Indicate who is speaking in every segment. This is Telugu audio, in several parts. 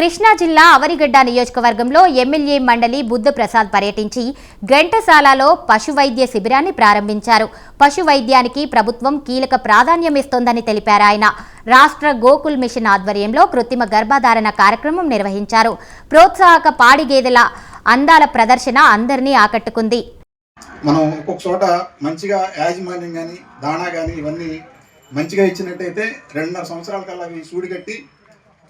Speaker 1: కృష్ణా జిల్లా అవరిగడ్డ నియోజకవర్గంలో ఎమ్మెల్యే మండలి బుద్ధప్రసాద్ పర్యటించి ఘంటసాలలో పశు వైద్య శిబిరాన్ని ప్రారంభించారు. పశు వైద్యానికి ప్రభుత్వం కీలక ప్రాధాన్యమిస్తోందని తెలిపారు ఆయన. రాష్ట్ర గోకుల్ మిషన్ ఆధ్వర్యంలో కృత్రిమ గర్భధారణ కార్యక్రమం నిర్వహించారు. ప్రోత్సాహక పాడి గేదెల అందాల ప్రదర్శన అందరినీ ఆకట్టుకుంది.
Speaker 2: మనం ఒక్కొక్క చోట మంచిగా యాజమాన్యం కానీ దాణా కానీ ఇవన్నీ మంచిగా ఇచ్చినట్టయితే రెండున్నర సంవత్సరాల కల్లా అవి సూడి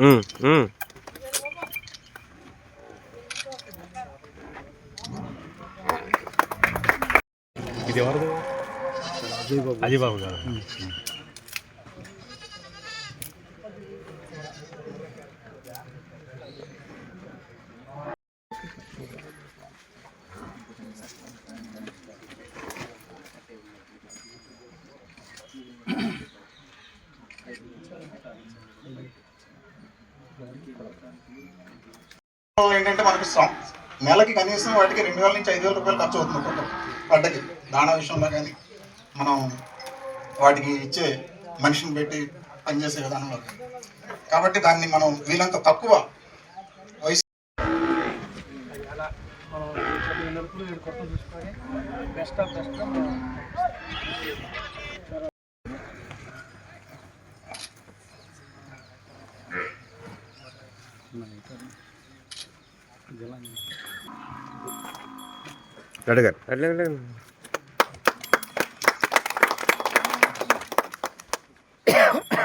Speaker 3: ఉమ్, ఉమ్. ఇది అజయ్ బాబు గారు.
Speaker 2: ఏంటంటే మనకి సం- నెలకి కనీసం వాటికి రెండు వేల నుంచి ఐదు వేల రూపాయలు ఖర్చు అవుతుంది ఒక్కొక్క పడ్డకి దాణా విషయంలో కానీ మనం వాటికి ఇచ్చే మనిషిని పెట్టి పనిచేసే విధానంలో కాబట్టి దాన్ని మనం వీలంత తక్కువ వయసు
Speaker 3: అడగారు అడగండి